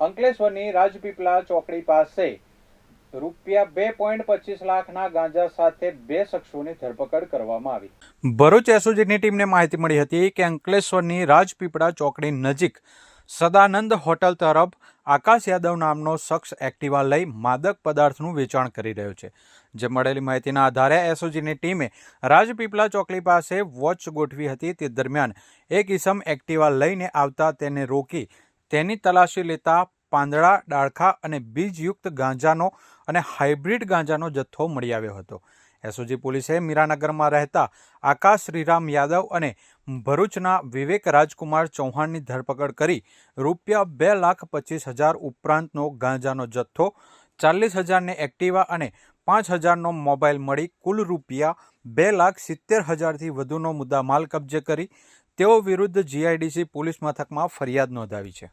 અંકલેશ્વરની રાજપીપળા ચોકડી પાસે રૂપિયા બે પોઈન્ટ પચીસ લાખના ગાંજા સાથે બે શખ્સોની ધરપકડ કરવામાં આવી. ભરૂચ એસઓજીની ટીમને માહિતી મળી હતી કે અંકલેશ્વરની રાજપીપળા ચોકડી નજીક સદાનંદ હોટલ તરફ આકાશ યાદવ નામનો શખ્સ એક્ટિવા લઈ માદક પદાર્થનું વેચાણ કરી રહ્યો છે. જે મળેલી માહિતીના આધારે એસઓજીની ટીમે રાજપીપળા ચોકડી પાસે વોચ ગોઠવી હતી. તે દરમિયાન એક ઇસમ એક્ટિવા લઈને આવતા તેને રોકી તેની તલાશી લેતા પાંદડા, ડાળખા અને બીજયુક્ત ગાંજાનો અને હાઇબ્રિડ ગાંજાનો જથ્થો મળી આવ્યો હતો. એસઓજી પોલીસે મીરાનગરમાં રહેતા આકાશ શ્રીરામ યાદવ અને ભરૂચના વિવેક રાજકુમાર ચૌહાણની ધરપકડ કરી રૂપિયા બે લાખ પચીસ હજાર ઉપરાંતનો ગાંજાનો જથ્થો, ચાલીસ હજારને એક્ટિવા અને પાંચ હજારનો મોબાઈલ મળી કુલ રૂપિયા બે લાખ સિત્તેર હજારથી વધુનો મુદ્દામાલ કબજે કરી તેઓ વિરુદ્ધ જીઆઈડીસી પોલીસ મથકમાં ફરિયાદ નોંધાવી છે.